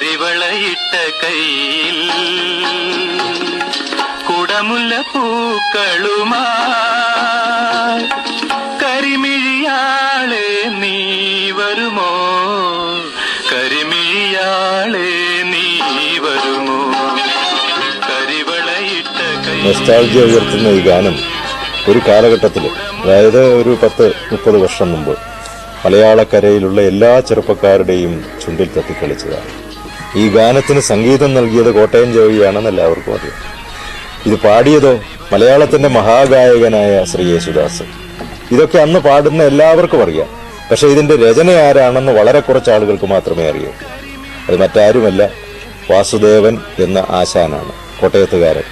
കരിവളയിട്ട കയ്യിൽ കുടമുല്ല പൂക്കളുമാ. കരിമിഴിയാളെ നീ വരുമോ? കരിമിഴിയാളെ നീ വരുമോ? കരിവളയിട്ട നൊസ്റ്റാൾജിയ ഉയർത്തുന്ന ഈ ഗാനം ഒരു കാലഘട്ടത്തിൽ അതായത് ഒരു പത്ത് മുപ്പത് വർഷം മുമ്പ് മലയാളക്കരയിലുള്ള എല്ലാ ചെറുപ്പക്കാരുടെയും ചുണ്ടിൽ തട്ടിക്കളിച്ചതാണ്. ഈ ഗാനത്തിന് സംഗീതം നൽകിയത് കോട്ടയം ജോയിയാണെന്ന് എല്ലാവർക്കും അറിയാം. ഇത് പാടിയതോ മലയാളത്തിന്റെ മഹാഗായകനായ ശ്രീ യേശുദാസ്. ഇതൊക്കെ അന്ന് പാടുന്ന എല്ലാവർക്കും അറിയാം. പക്ഷെ ഇതിന്റെ രചന ആരാണെന്ന് വളരെ കുറച്ച് ആളുകൾക്ക് മാത്രമേ അറിയൂ. അത് മറ്റാരുമല്ല വാസുദേവൻ എന്ന ആശാനാണ് കോട്ടയത്തുകാരൻ.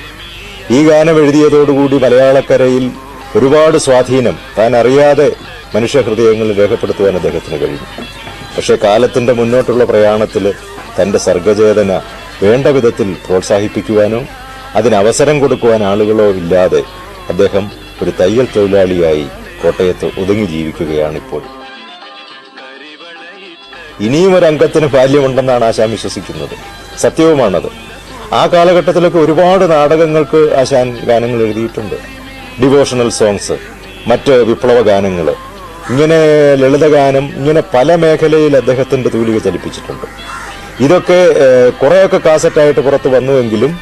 ഈ ഗാനം എഴുതിയതോടുകൂടി മലയാളക്കരയിൽ ഒരുപാട് സ്വാധീനം താൻ അറിയാതെ മനുഷ്യഹൃദയങ്ങളിൽ രേഖപ്പെടുത്തുവാൻ അദ്ദേഹത്തിന് കഴിഞ്ഞു. പക്ഷേ കാലത്തിന്റെ മുന്നോട്ടുള്ള പ്രയാണത്തിൽ തന്റെ സർഗചേതന വേണ്ട വിധത്തിൽ പ്രോത്സാഹിപ്പിക്കുവാനോ അതിനവസരം കൊടുക്കുവാൻ ആളുകളോ ഇല്ലാതെ അദ്ദേഹം ഒരു തയ്യൽ തൊഴിലാളിയായി കോട്ടയത്ത് ഒതുങ്ങി ജീവിക്കുകയാണിപ്പോൾ. ഇനിയും ഒരു അംഗത്തിന് ബാല്യമുണ്ടെന്നാണ് ആശാൻ വിശ്വസിക്കുന്നത്. സത്യവുമാണത്. ആ കാലഘട്ടത്തിലൊക്കെ ഒരുപാട് നാടകങ്ങൾക്ക് ആശാൻ ഗാനങ്ങൾ എഴുതിയിട്ടുണ്ട്. ഡിവോഷണൽ സോങ്സ് മറ്റ് വിപ്ലവ ഗാനങ്ങൾ ഇങ്ങനെ ലളിതഗാനം ഇങ്ങനെ പല മേഖലയിൽ അദ്ദേഹത്തിന്റെ തൂലിക ചലിപ്പിച്ചിട്ടുണ്ട്. ഇതൊക്കെ കുറേയൊക്കെ കാസറ്റായിട്ട് പുറത്ത് വന്നുവെങ്കിലും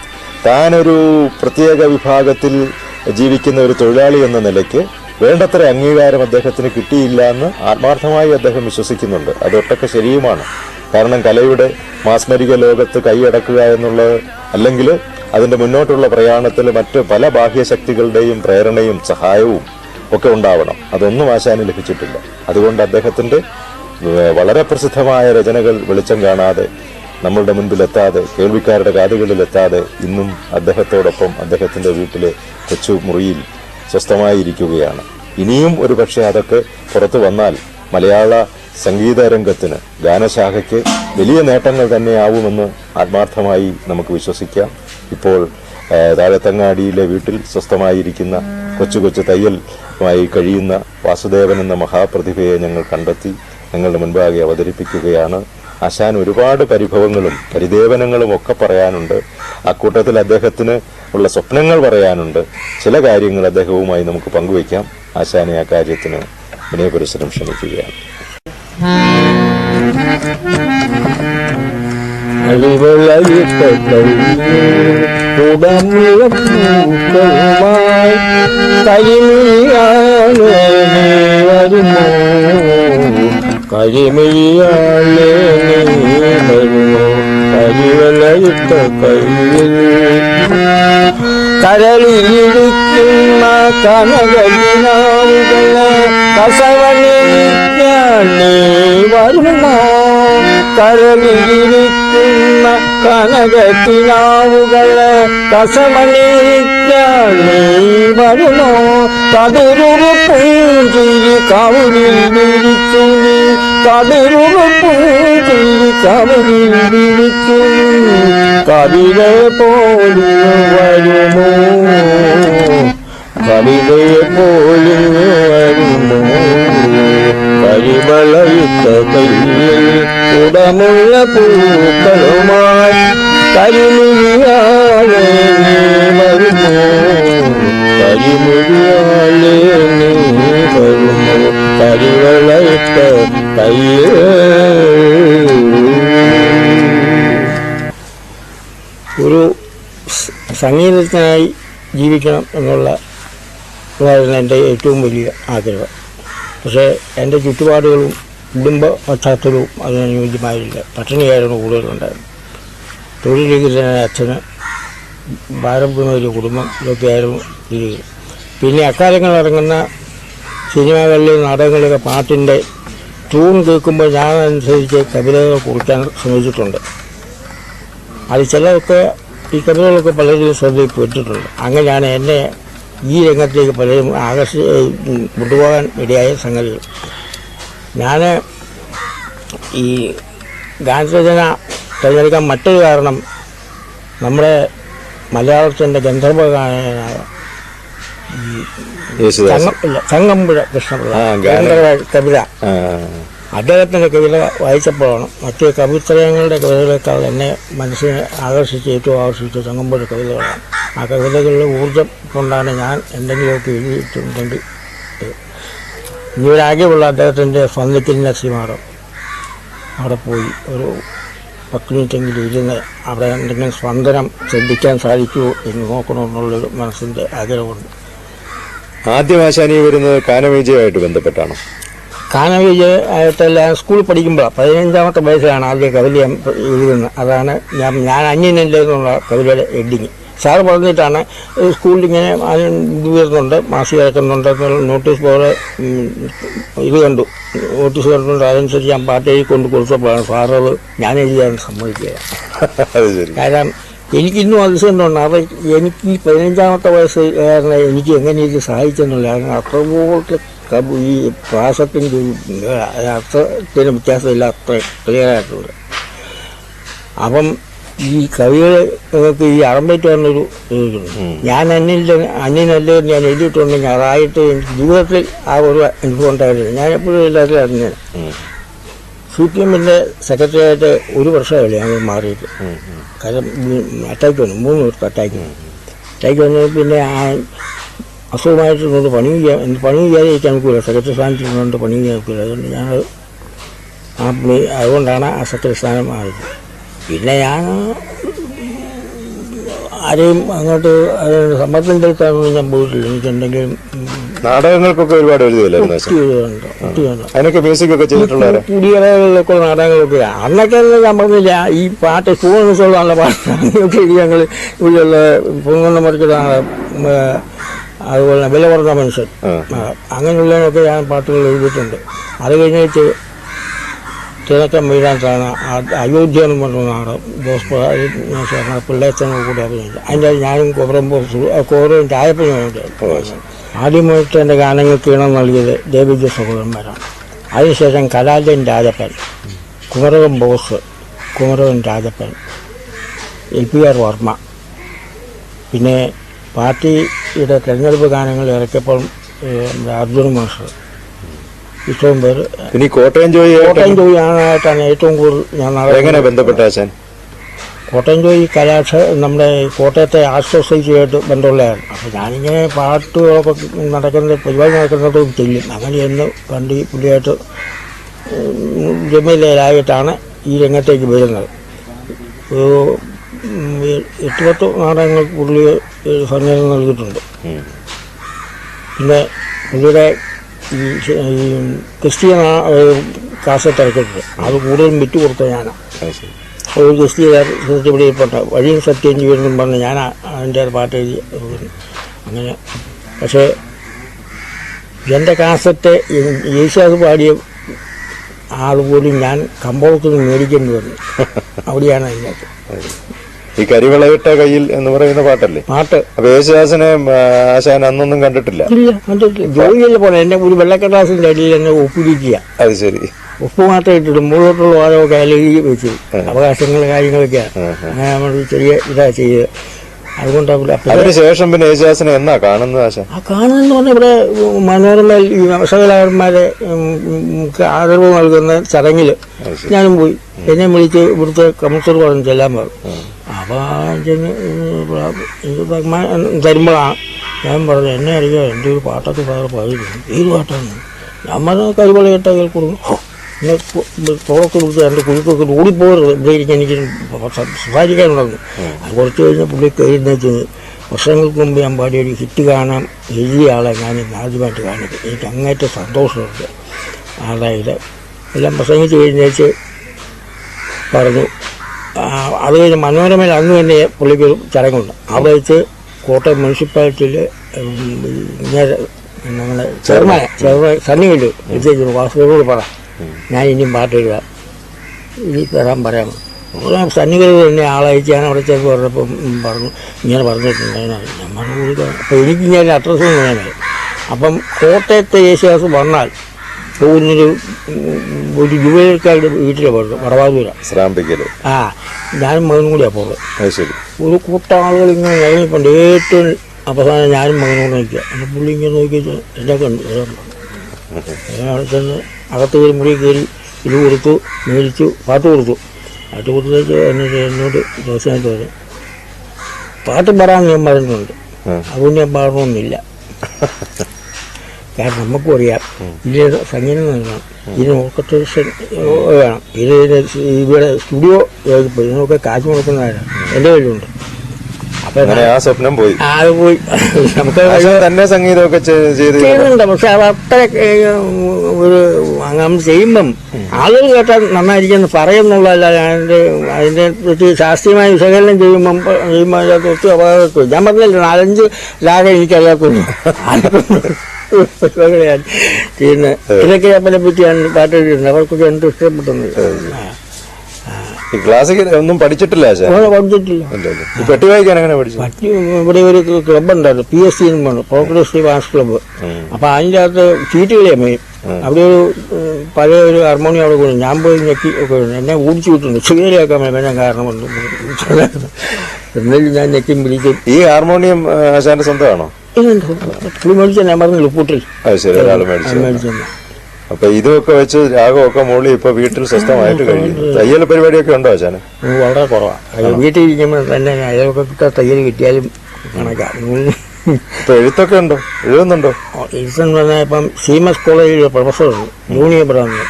താനൊരു പ്രത്യേക വിഭാഗത്തിൽ ജീവിക്കുന്ന ഒരു തൊഴിലാളി എന്ന നിലയ്ക്ക് വേണ്ടത്ര അംഗീകാരം അദ്ദേഹത്തിന് കിട്ടിയില്ല എന്ന് ആത്മാർത്ഥമായി അദ്ദേഹം വിശ്വസിക്കുന്നുണ്ട്. അതൊട്ടൊക്കെ ശരിയുമാണ്. കാരണം കലയുടെ മാസ്മരിക ലോകത്ത് കൈയടക്കുക എന്നുള്ളത് അല്ലെങ്കിൽ അതിന്റെ മുന്നോട്ടുള്ള പ്രയാണത്തിൽ മറ്റ് പല ബാഹ്യശക്തികളുടെയും പ്രേരണയും സഹായവും ഒക്കെ ഉണ്ടാവണം. അതൊന്നും ആശാന് ലഭിച്ചിട്ടില്ല. അതുകൊണ്ട് അദ്ദേഹത്തിന്റെ ഏഹ്, വളരെ പ്രസിദ്ധമായ രചനകൾ വെളിച്ചം കാണാതെ നമ്മളുടെ മുൻപിലെത്താതെ കേൾവിക്കാരുടെ കാതുകളിലെത്താതെ ഇന്നും അദ്ദേഹത്തോടൊപ്പം അദ്ദേഹത്തിന്റെ വീട്ടിലെ കൊച്ചു മുറിയിൽ സ്വസ്ഥമായിരിക്കുകയാണ്. ഇനിയും ഒരു പക്ഷേ അതൊക്കെ പുറത്തു വന്നാൽ മലയാള സംഗീത രംഗത്തിന് ഗാനശാഖയ്ക്ക് വലിയ നേട്ടങ്ങൾ തന്നെയാവുമെന്ന് ആത്മാർത്ഥമായി നമുക്ക് വിശ്വസിക്കാം. ഇപ്പോൾ താഴെത്തങ്ങാടിയിലെ വീട്ടിൽ സ്വസ്ഥമായിരിക്കുന്ന കൊച്ചു കൊച്ചു തയ്യലുമായി കഴിയുന്ന വാസുദേവൻ എന്ന മഹാപ്രതിഭയെ ഞങ്ങൾ കണ്ടെത്തി. ഞങ്ങളുടെ മുൻപാകെ അവതരിപ്പിക്കുകയാണ്. അശാൻ ഒരുപാട് പരിഭവങ്ങളും പരിദേവനങ്ങളും ഒക്കെ പറയാനുണ്ട്. അക്കൂട്ടത്തിൽ അദ്ദേഹത്തിന് ഉള്ള സ്വപ്നങ്ങൾ പറയാനുണ്ട്. ചില കാര്യങ്ങൾ അദ്ദേഹവുമായി നമുക്ക് പങ്കുവയ്ക്കാം. ആശാനെ ആ കാര്യത്തിന് വിനയപുരസരം ക്ഷണിക്കുകയാണ്. പൂക്കളുമായി കരിമിഴിയാളെ കരിവളയിട്ട കയ്യിൽ കരളിലിരിക്കുന്ന കനകളിനാവുകളെ കസവണിക്കാൻ വരുന്ന കരളിലിരിക്കുന്ന കനകത്തിനാവുകളെ കസമണിക്കാൻ നീ വരുമോ പൂഞ്ചിരി വിരിച്ചു നീ കതിരുറു പൂഞ്ചിരി കവുളിൽ വിരിച്ചു നീ കവിത പോലും വരുമോ? കവിതയെ പോലും വരുമോ? കരിവളയിട്ട കയ്യിൽ ഉടമുള്ള പൂക്കളുമായി കരിമുഴിയാളെ വരുമോ? കരിമുഴിയാളെ നീ വരുമോ? കരിവളയിട്ട കയ്യിൽ ഒരു സംഗീതത്തിനായി ജീവിക്കണം എന്നുള്ള ഇതായിരുന്നു എന്റെ ഏറ്റവും വലിയ ആഗ്രഹം. പക്ഷേ എന്റെ ചുറ്റുപാടുകളും കുടുംബ പശ്ചാത്തലവും അതിനനുയോജ്യമായില്ല പട്ടിണിയായിരുന്നു കൂടുതലുണ്ടായിരുന്നു തൊഴിൽ രഹിതനായ അച്ഛന് പോകുന്ന ഒരു കുടുംബം ഇതൊക്കെയായിരുന്നു രീതികൾ. പിന്നെ അക്കാലങ്ങളിൽ ഇറങ്ങുന്ന സിനിമകളിലെ നാടകങ്ങളിലൊക്കെ പാട്ടിന്റെ ട്യൂൺ കേൾക്കുമ്പോൾ ഞാൻ അനുസരിച്ച് കവിതകൾ കുറിക്കാൻ ശ്രമിച്ചിട്ടുണ്ട്. അത് ചിലതൊക്കെ ഈ കവിതകളൊക്കെ പലരും ശ്രദ്ധയിൽപ്പെട്ടിട്ടുണ്ട് അങ്ങനെയാണ് എന്നെ ഈ രംഗത്തേക്ക് പലരും ആകർഷി കൊണ്ടുപോകാൻ ഇടയായ സംഗതികൾ. ഞാൻ ഈ ഗാനരചന തിരഞ്ഞെടുക്കാൻ മറ്റൊരു കാരണം നമ്മുടെ മലയാളത്തിന്റെ ചങ്ങം ഇല്ല ചങ്ങമ്പുഴ കൃഷ്ണപിള്ള. കവിത. അദ്ദേഹത്തിന്റെ കവിത വായിച്ചപ്പോഴാണ് മറ്റ് കവിത്രയങ്ങളുടെ കവിതകളെക്കാൾ എന്നെ മനസ്സിനെ ആകർഷിച്ച് ഏറ്റവും ആകർഷിച്ച ചങ്ങമ്പുഴ കവിതകളാണ്. ആ കവിതകളിലെ ഊർജം കൊണ്ടാണ് ഞാൻ എന്തെങ്കിലുമൊക്കെ എഴുതിയിട്ടുണ്ടെങ്കിൽ. ഇവരാകെയുള്ള അദ്ദേഹത്തിന്റെ സ്വന്തത്തിൽ നസിമാറും അവിടെ പോയി ഒരു പത്ത് മിനിറ്റെങ്കിലും ഇരുന്ന് അവിടെ എന്തെങ്കിലും സ്പന്ദനം ശ്രദ്ധിക്കാൻ സാധിക്കുമോ എന്ന് നോക്കണമെന്നുള്ളൊരു മനസ്സിന്റെ ആഗ്രഹമുണ്ട്. ആദ്യം വരുന്നത് കാനവിജയമായിട്ട് ബന്ധപ്പെട്ടാണ്? കാനവിജയത്തല്ല സ്കൂളിൽ പഠിക്കുമ്പോൾ പതിനഞ്ചാമത്തെ വയസ്സിലാണ് ആദ്യം കവിത ഞാൻ എഴുതുന്നത്. അതാണ് ഞാൻ ഞാൻ അന്യനല്ലേ എന്നുള്ള കവിതയുടെ എഡിങ് സാറ് പറഞ്ഞിട്ടാണ് സ്കൂളിൽ ഇങ്ങനെ ഇത് വരുന്നുണ്ട് മാസിക ഇറക്കുന്നുണ്ട് നോട്ടീസ് പോലെ ഇത് കണ്ടു. നോട്ടീസ് കണ്ടുകൊണ്ട് അതനുസരിച്ച് ഞാൻ പാട്ട് എഴുതി കൊണ്ട് കൊടുത്തപ്പോഴാണ് സാറത് ഞാൻ എഴുതിയാണ് സമ്മതിക്കുക കാരണം എനിക്കിന്നും അത് തോന്നുന്നു അത് എനിക്ക് ഈ പതിനഞ്ചാമത്തെ വയസ്സ് കാരണം എനിക്ക് എങ്ങനെ ഇത് സഹായിച്ചെന്നില്ല കാരണം അത്രപോലത്തെ കബ- ഈ പ്രാസത്തിന്റെ അർത്ഥത്തിന് വ്യത്യാസമില്ല അത്ര ക്ലിയറായിട്ടുള്ളത് അപ്പം ഈ കവികൾക്ക് ഈ അറമ്പേറ്റ് പറഞ്ഞൊരു ഞാൻ അന്യല്ല അന്യനല്ലേ ഞാൻ എഴുതിയിട്ടുണ്ടെങ്കിൽ അതായിട്ട് എനിക്ക് ജീവിതത്തിൽ ആ ഒരു അനുഭവം ഉണ്ടായിരുന്നില്ല ഞാൻ എപ്പോഴും എല്ലാവരും അറിഞ്ഞത് സി പി എമ്മിന്റെ സെക്രട്ടറിയായിട്ട് ഒരു വർഷമായില്ലേ ഞങ്ങൾ മാറിയിട്ട് കാരണം അറ്റാക്ക് വന്നു മൂന്ന് പേർക്ക് അറ്റാക്ക് വന്നു. അറ്റാക്ക് വന്നു പിന്നെ ആ അസുഖമായിട്ട് കൊണ്ട് പണി ചെയ്യാൻ പണി ചെയ്യാതിരിക്കാൻ നോക്കില്ല സെക്രട്ടറി സ്ഥാനത്ത് നിന്നുകൊണ്ട് പണി ചെയ്യാൻ നോക്കില്ല അതുകൊണ്ട് ഞങ്ങൾ ആ അതുകൊണ്ടാണ് ആ സെക്രട്ടറി സ്ഥാനം മാറിയത്. പിന്നെ ഞാൻ ആരെയും അങ്ങോട്ട് സമ്മർദ്ദം ചെലുത്താൻ ഞാൻ പോയിട്ടില്ല. എനിക്കുണ്ടെങ്കിലും നാടകങ്ങൾക്കൊക്കെ ഒരുപാട് അതിനൊക്കെ മ്യൂസിക് ഒക്കെ കുടികളൊക്കെ നാടകങ്ങളൊക്കെ അന്നൊക്കെ ഞാൻ പറഞ്ഞില്ല ഈ പാട്ട് അങ്ങനെയൊക്കെ എഴുതി ഞങ്ങൾ ഇവിടെയുള്ള പൊങ്ങുന്ന അതുപോലെ വില കുറഞ്ഞ മനുഷ്യൻ. അങ്ങനെയുള്ളതിനൊക്കെ ഞാൻ പാട്ടുകൾ എഴുതിയിട്ടുണ്ട്. അത് കഴിഞ്ഞിട്ട് തിളക്കം താണ അയോധ്യ എന്ന് പറഞ്ഞ നാടകം. ജോസ് പിള്ളേച്ചനും കൂടെ അഭിനയിച്ചു അതിന്റെ ഞാനും കോവറും കോറയും ചായപ്പനും ആദ്യമായിട്ട് എന്റെ ഗാനങ്ങൾക്ക് ഈണം നൽകിയത് ദേവിജ സഹോദരന്മാരാണ്. അതിനുശേഷം കലാജൻ Rajappan Kumarakam Bose കുമരകൻ Rajappan L P R Varma. പിന്നെ പാർട്ടിയുടെ തെരഞ്ഞെടുപ്പ് ഗാനങ്ങൾ ഇറക്കിയപ്പോൾ അർജുൻ അർജുന മാസ്റ്റർ ഇത്രയും പേര് കോട്ടയം ജോയി കോട്ടയം ജോയിയായിട്ടാണ് ഏറ്റവും കൂടുതൽ ഞാൻ എങ്ങനെ ബന്ധപ്പെട്ട കോട്ടയം ജോയി കലാക്ഷ നമ്മുടെ കോട്ടയത്തെ ആശ്വസിച്ചുമായിട്ട് ബന്ധമുള്ളതാണ് അപ്പോൾ ഞാനിങ്ങനെ പാട്ടുകളൊക്കെ നടക്കുന്നത് പരിപാടി നടക്കുന്നത് ചെല്ലും അങ്ങനെ എന്ന് കണ്ട് ഈ പുള്ളിയായിട്ട് ജമയിലായിട്ടാണ് ഈ രംഗത്തേക്ക് വരുന്നത്. ഒരു എട്ട് പത്ത് നാടകങ്ങൾ പുള്ളി സന്ദേശം നൽകിയിട്ടുണ്ട്. പിന്നെ പുള്ളിയുടെ ഈ ക്രിസ്ത്യൻ കാസറ്റ് ഇറക്കിയിട്ടുണ്ട്. അത് കൂടുതലും വിറ്റ് കൊടുത്ത ഞാനാണ് ഒരു ക്രിസ്തീയ പിടിയിൽപ്പെട്ട വഴി സത്യം ചെയ്യുമെന്നും പറഞ്ഞ് ഞാൻ അതിന്റെ പാട്ട് എഴുതി. അങ്ങനെ. പക്ഷേ എന്റെ കാസറ്റ് യേശുദാസ് പാടിയ ആളുപോലും ഞാൻ കമ്പോളത്തിൽ നിന്ന് മേടിക്കേണ്ടി വന്നു. അവിടെയാണ് അതിനകത്ത്. ഈ കരിവിളയിട്ട കയ്യിൽ എന്ന് പറയുന്ന പാട്ടല്ലേ? പാട്ട്. അപ്പൊ യേശുദാസിനെ ആശാൻ അന്നൊന്നും കണ്ടിട്ടില്ല. കണ്ടിട്ടില്ല. ജോലിയിൽ പോലെ എന്നെ ഒരു വെള്ളക്കടലാസിന്റെ അടിയിൽ എന്നെ ഒപ്പിടിക്കുക. അത് ശരി. ഉപ്പ് മാത്രം ഇട്ടിട്ട് മുകളിലോട്ടുള്ള വാദമൊക്കെ അലകി വെച്ചു അവകാശങ്ങൾ കാര്യങ്ങളൊക്കെയാണ് അങ്ങനെ നമ്മൾ ചെറിയ ഇതാ ചെയ്ത്. അതുകൊണ്ട് അതിനുശേഷം പിന്നെ യേശുദാസിനെ എന്നാ കാണുന്നത് ആശാൻ ആ കാണുന്ന പറഞ്ഞാൽ ഇവിടെ മനോരമയിൽ ഈ വ്യവസായകലാകാരന്മാരെ ആദരവ് നൽകുന്ന ചടങ്ങിൽ ഞാനും പോയി. എന്നെ വിളിച്ച് ഇവിടുത്തെ കൗൺസിലർ പറഞ്ഞു ചെല്ലാൻ പറഞ്ഞു. അപ്പോൾ ബഹുമാനം തരുമ്പോഴാണ് ഞാൻ പറഞ്ഞു എന്നെ അറിയാം? എന്റെ ഒരു പാട്ടൊക്കെ വേറെ പാടിയിരുന്നു ഏത് പാട്ടാണ്? ഞാൻ പറഞ്ഞ കേട്ടാൽ കേൾക്കുന്നു തോളൊക്കെ കൊടുത്ത് എന്റെ കുഴിക്കൊക്കെ ഓടിപ്പോകരുത് ഇരിക്കാൻ എനിക്ക് സംസാരിക്കാനുണ്ടായിരുന്നു അത് കുറച്ച് കഴിഞ്ഞാൽ പുള്ളി എഴുന്നേറ്റ് വർഷങ്ങൾക്ക് മുമ്പ് ഞാൻ പാടിയ ഒരു ഹിറ്റ് കാണാൻ എഴുതിയ ആളെ ഞാൻ ആദ്യമായിട്ട് കാണിക്കും എനിക്ക് അങ്ങേറ്റ സന്തോഷമുണ്ട്. അതായത് എല്ലാം പ്രസംഗിച്ച് കഴിഞ്ഞേച്ച് പറഞ്ഞു. അത് കഴിഞ്ഞ് മനോരമയിൽ അന്ന് തന്നെ പുള്ളിക്ക് ഒരു ചടങ്ങുണ്ട്. അവിടെ വെച്ച് കോട്ടയം മുനിസിപ്പാലിറ്റിയിൽ നമ്മുടെ ചെയർമാൻ ചെയർമാൻ സണ്ണിയിൽ എത്തിച്ചു വാസുദേവോട് പറ. ഞാൻ ഇനിയും പാട്ട് എഴുതാം ഇനി തരാൻ പറയാം. സന്നിഗ്രഹം തന്നെ ആളയച്ച് ഞാൻ അവിടെ ചെന്ന് പറഞ്ഞപ്പം പറഞ്ഞു ഇങ്ങനെ പറഞ്ഞിട്ടുണ്ടായിരുന്നു ഞാൻ പറഞ്ഞു കൊടുക്കാം അപ്പോൾ എനിക്ക് ഞാൻ അഡ്രസ്സ് വേണേ അപ്പം കോട്ടയത്തെ യേശുദാസ് വന്നാൽ പോകുന്നൊരു ഒരു യുവക്കാരുടെ വീട്ടിലെ പോകുന്നത് വടവാതൂര. ശ്രാമ്പിക്കൽ ആ ഞാനും മകനും കൂടിയാണ് പോകുന്നത് ഒരു കൂട്ടം ആളുകൾ ഇങ്ങനെ ഇറങ്ങിക്കൊണ്ട് ഏറ്റവും അവസാനം ഞാനും മകനും കൂടെ നിൽക്കുക. പുള്ളി ഇങ്ങനെ നോക്കിയിട്ട് എന്നെ കണ്ടു അവിടെ ചെന്ന് അകത്ത് കയറി മുറി കയറി ഇത് കൊടുത്തു മേടിച്ചു പാട്ട് കൊടുത്തു. പാട്ട് കൊടുത്തേക്ക് എന്നിട്ട് എന്നോട് ദിവസമായിട്ട് പറഞ്ഞു. പാട്ട് പാടാൻ ഞാൻ പറയുന്നുണ്ട് ഉം. അതുകൊണ്ട് ഞാൻ പാടണമെന്നില്ല. കാരണം നമുക്കും അറിയാം. ഇതിന് സംഗീതം നൽകണം. ഇതിന് ഓർക്കസ്ട്രേഷൻ വേണം. ഇത് ഇതിന് ഇവിടെ സ്റ്റുഡിയോ ഇതിനൊക്കെ കാശ് കൊടുക്കുന്നവരാണ് എന്റെ കയ്യിലുണ്ട്. അങ്ങനെ ആ സ്വപ്നം പോയി. അത് പോയി. നമുക്ക് തന്നെ സംഗീതമൊക്കെ ചെയ്യുന്നുണ്ട്. പക്ഷെ അത് അത്ര ഒരു അങ്ങനെ ചെയ്യുമ്പം ആളുകൾ കേട്ടാൽ നന്നായിരിക്കുമെന്ന് പറയുന്നുള്ളതല്ല. അതിന്റെ അതിനെ പറ്റി ശാസ്ത്രീയമായ വിശകലനം ചെയ്യുമ്പം ചെയ്യുമ്പോൾ അതിനകത്ത് ഒത്തിരി അപകടത്തിൽ ഞാൻ പറഞ്ഞില്ല നാലഞ്ച് ലാഗ എനിക്കറിയാത്തുള്ളൂ പിന്നെ ഇതൊക്കെ അപ്പനെ പറ്റിയാണ് പാട്ട് എഴുതിയിട്ടുണ്ട്. അവർക്കൊക്കെ എന്ത് ഇഷ്ടപ്പെട്ടെന്ന് ഈ ക്ലാസിക്കൽ ഒന്നും പഠിച്ചിട്ടില്ല പഠിച്ചിട്ടില്ല. ഈ പെട്ടി വായിക്കാൻ എങ്ങനെ പഠിച്ചു? പട്ടി ഇവിടെ ഒരു ക്ലബ് ഉണ്ടായിരുന്നു പി എസ് സി എന്ന് പറഞ്ഞു കോപ്പറേറ്റീവ് ആർട്സ് ക്ലബ്ബ് അപ്പൊ അതിന്റെ അകത്ത് ചീട്ടുകളിയാ മെയിൻ അവിടെ ഒരു പഴയ ഒരു ഹാർമോണിയം അവിടെ കൊണ്ട് ഞാൻ പോയി ഞെക്കി. എന്നെ ഓടിച്ചു വിട്ടുണ്ട് ശരിയാക്കാൻ വേണ്ടി ഞാൻ കാരണമുണ്ട് എന്നാലും ഞാൻ ഞെക്കും പിടിക്കും. ഈ ഹാർമോണിയം ആശാന്റെ സ്വന്തമാണോ? ഇതുണ്ട് പുളി മേടിച്ച ഞാൻ പറഞ്ഞു പൂട്ടിൽ. അത് ശരി ഒരാൾ മേടിച്ചു അപ്പൊ ഇതൊക്കെ വെച്ച് രാഗമൊക്കെ മൂളി ഇപ്പൊ വീട്ടിൽ സ്വസ്ഥമായിട്ട് കഴിയുന്നു തയ്യൽ പരിപാടിയൊക്കെ ഉണ്ടോ അത് വളരെ കുറവാണ് വീട്ടിൽ ഇരിക്കുമ്പോൾ തന്നെ അയൽവക്കത്തെ തയ്യൽ കിട്ടിയാലും കണക്കാം. ഇപ്പൊ എഴുത്തൊക്കെ ഉണ്ടോ? എഴുതുന്നുണ്ടോ? എഴുത്തെന്ന് പറഞ്ഞാൽ ഇപ്പം സീമസ് കോളേജിലെ പ്രൊഫസർ ജൂനിയർ ബ്രാഹ്മൺ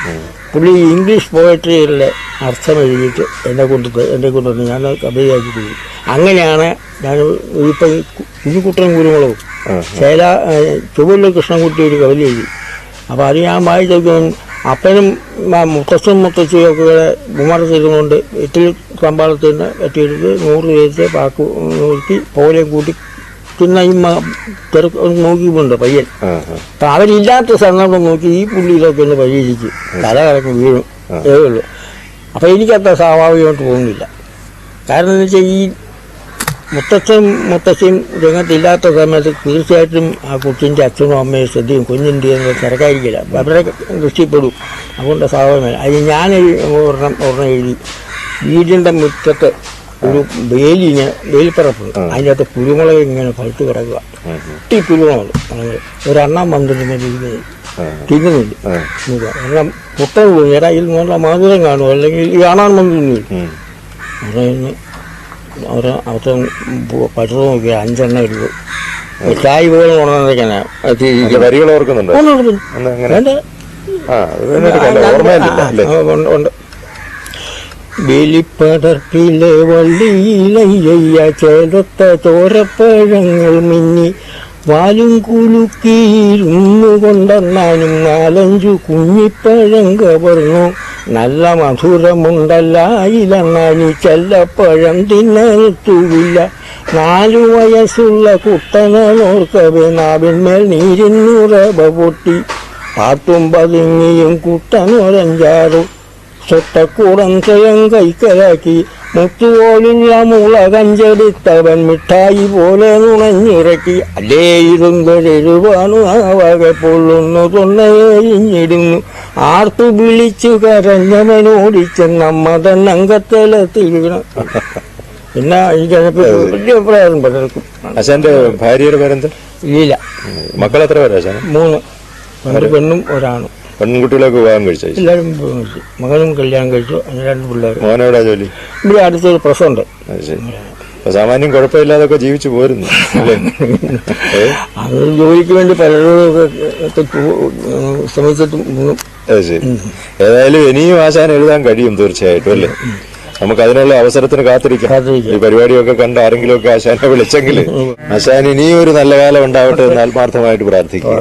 പുള്ളി ഇംഗ്ലീഷ് പോയട്രിയിലെ അർത്ഥം എഴുതിയിട്ട് എന്നെ കൊണ്ട് എന്നെ കൊണ്ടുവന്ന് ഞാൻ കവിതയാക്കി പോയി അങ്ങനെയാണ് ഞാൻ ഇപ്പം കുഞ്ഞുകുട്ടൻ കുരുമുളകും ചേല ചുവല്ല കൃഷ്ണൻകുട്ടി ഒരു കവിത എഴുതി. അപ്പോൾ അത് ഞാൻ വായിച്ചേക്കും അപ്പനും മുത്തച്ഛനും മുത്തച്ഛയും ഒക്കെ ഉമർത്തിരുന്നുകൊണ്ട് എട്ടിൽ കമ്പാളത്തിൽ നിന്ന് എട്ടിയെടുത്ത് നൂറ് പേരത്തെ പാക്ക് നോക്കി പോലെയും കൂട്ടി മ- ചെറുക്ക നോക്കിയിട്ടുണ്ട് പയ്യൻ. അപ്പം അവരില്ലാത്ത സന്ദർഭം നോക്കി ഈ പുള്ളിയിലൊക്കെ ഒന്ന് പരിഹരിച്ച് തല കറക്കി വീഴും. അതേ ഉള്ളൂ. അപ്പം എനിക്കത്ര സ്വാഭാവികമായിട്ട് തോന്നുന്നില്ല. കാരണം എന്ന് വെച്ചാൽ ഈ മുത്തച്ഛൻ മുത്തശ്ശിയും രംഗത്തില്ലാത്ത സമയത്ത് തീർച്ചയായിട്ടും ആ കുട്ടിന്റെ അച്ഛനും അമ്മയും ശ്രദ്ധയും കുഞ്ഞിന്റെ തിരക്കായിരിക്കില്ല. അവരെ ദൃഷ്ടിപ്പെടും. അതുകൊണ്ട് സ്വാഭാവികമല്ല അത് ഞാൻ ഒരെണ്ണം ഒരെണ്ണം എഴുതി. വീടിന്റെ മുറ്റത്ത് ഒരു വേലിന് വേലിപ്പറപ്പുണ്ട്. അതിന്റെ അകത്ത് കുരുമുളക് ഇങ്ങനെ പഴുത്ത് കിടക്കുക. ഒട്ടി കുരുമുളക്. ഒരെണ്ണം വന്നിരുന്ന രീതിയിൽ തിന്നുന്നില്ല. ഇല്ല. മുട്ട പുട്ടൻ അതിൽ ഇതിൽ നല്ല മധുരം കാണും. അല്ലെങ്കിൽ ഈ കാണാൻ വന്നിരുന്നില്ല. പറയുന്നു അവർ അവർക്ക് പഴുത്ത് നോക്കി അഞ്ചെണ്ണ എടുത്തു. ചായ പോലെ വരികൾ ഓർക്കുന്നുണ്ടോ? ഉണ്ട്, വേലിപ്പടർപ്പിലെ വള്ളിയിലയ്യ ചേലത്ത തോരപ്പഴങ്ങൾ മിന്നി വാലും കുലുക്കിയിരുന്നു കൊണ്ടെന്നാലും നാലഞ്ചു കുഞ്ഞിപ്പഴം കവർന്നു. നല്ല മധുരമുണ്ടല്ലായിലെണ്ണാനി ചെല്ലപ്പഴം തിന്നെത്തുവില്ല നാലു വയസ്സുള്ള കുട്ടനെ നോർക്കവേ നാവിന്മേൽ നീരിന്നുറവ പൊട്ടി. പാട്ടും പതുങ്ങിയും കുട്ടനൊരഞ്ചാറും. സ്വട്ടക്കൂടം സ്വയം കൈക്കലാക്കി. മുത്തുപോലുള്ള മുള കഞ്ചെടുത്തവൻ മിഠായി പോലെ നുണഞ്ഞിറക്കി അല്ലേ ഇരുന്നൊരെഴുവാനു ആ വക പൊള്ളുന്നു തൊണ്ണയിഞ്ഞിടുന്നു ആർത്തു വിളിച്ചു ഓടിച്ച തന്നെ അങ്കത്തലത്തിൽ വീണ പിന്നെ എനിക്കതിനെപ്പറ്റി വലിയ പ്രയാസം പലർക്കും ആശാന്റെ ഭാര്യയുടെ പേരെന്ത്? ഇല്ല മക്കൾ എത്ര പേരാ മൂന്ന്. ഒരു പെണ്ണും ഒരാണും. പെൺകുട്ടികളൊക്കെ വിവാഹം കഴിച്ചു? എല്ലാവരും കഴിച്ചു മകനും കല്യാണം കഴിച്ചു. രണ്ട് പിള്ളേർ മോനെവിടാ ജോലി? ഇവിടെ അടുത്തൊരു പ്രശ്നമുണ്ട്. സാമാന്യം കുഴപ്പമില്ലാതൊക്കെ ജീവിച്ചു പോരുന്നു? അത് ജോലിക്ക് വേണ്ടി പലരും ശ്രമിച്ചിട്ടും ഏതായാലും ഇനിയും ആശാൻ എഴുതാൻ കഴിയും തീർച്ചയായിട്ടും അല്ലേ? നമുക്ക് അതിനുള്ള അവസരത്തിന് കാത്തിരിക്കാം. കാത്തിരിക്കാം. ഈ പരിപാടിയൊക്കെ കണ്ട് ആരെങ്കിലും ഒക്കെ ആശാനെ വിളിച്ചെങ്കിൽ ആശാൻ ഇനിയും ഒരു നല്ല കാലം ഉണ്ടാവട്ടെ എന്ന് ആത്മാർത്ഥമായിട്ട് പ്രാർത്ഥിക്കുക